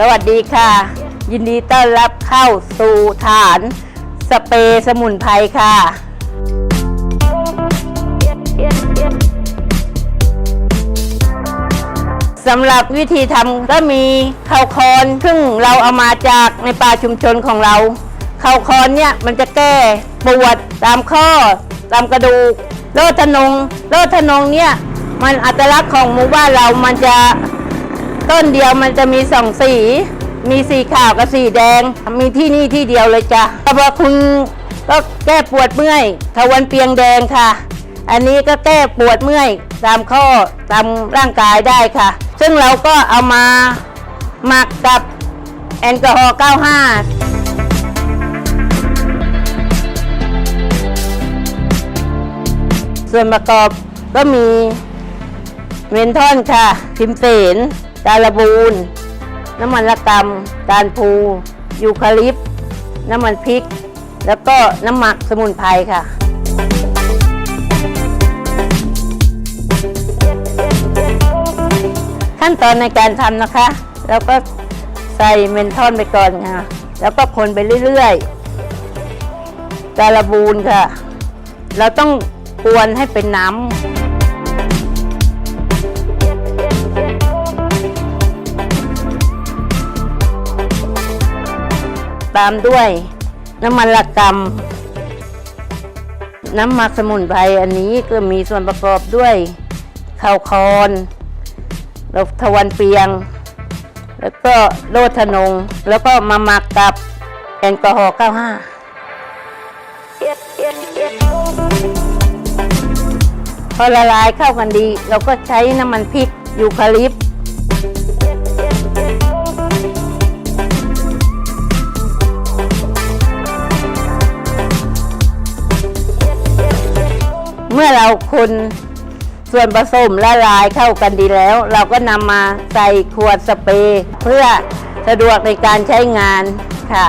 สวัสดีค่ะ ยินดีต้อนรับเข้าสู่ฐานสเปรย์สมุนไพรค่ะ สำหรับวิธีทำก็มีข้าวคอนซึ่งเราเอามาจากในป่าชุมชนของเราข้าวคอนเนี่ยมันจะแก้ปวดตามข้อตามกระดูกโรคทะนงโรคทะนงเนี่ยมันอัตลักษณ์ของหมู่บ้านเรามันจะ ต้นเดียวมันจะมีสองสี มีสีขาวกับสีแดง มีที่นี่ที่เดียวเลยจ้ะถ้าว่าคุณก็แก้ปวดเมื่อยทวันเปียงแดงค่ะ อันนี้ก็แก้ปวดเมื่อยตามข้อตามร่างกายได้ค่ะ ซึ่งเราก็เอามาหมักกับแอลกอฮอล์95ส่วนประกอบก็มีเมนทอนค่ะพิมเสน ตาลบูน น้ำมันละกำตาลพู ยูคาลิป น้ำมันพริก แล้วก็น้ำหมักสมุนไพรค่ะ ขั้นตอนในการทำนะคะ แล้วก็ใส่เมนทอนไปก่อนค่ะ แล้วก็คนไปเรื่อยๆ การบูนค่ะ เราต้องกวนให้เป็นน้ำ ตามด้วย น้ำมันละกำน้ำหมักสมุนไพรอันนี้ก็มีส่วนประกอบด้วยข้าวคอนแล้วทวันเปียง แล้วก็โลดทนง แล้วก็มาหมักกับแอลกอฮอล์95พอละลายเข้ากันดี เราก็ใช้น้ำมันพริกยูคาลิป เมื่อเราคนส่วนผสมละลายเข้ากันดีแล้ว เราก็นำมาใส่ขวดสเปรย์เพื่อสะดวกในการใช้งานค่ะ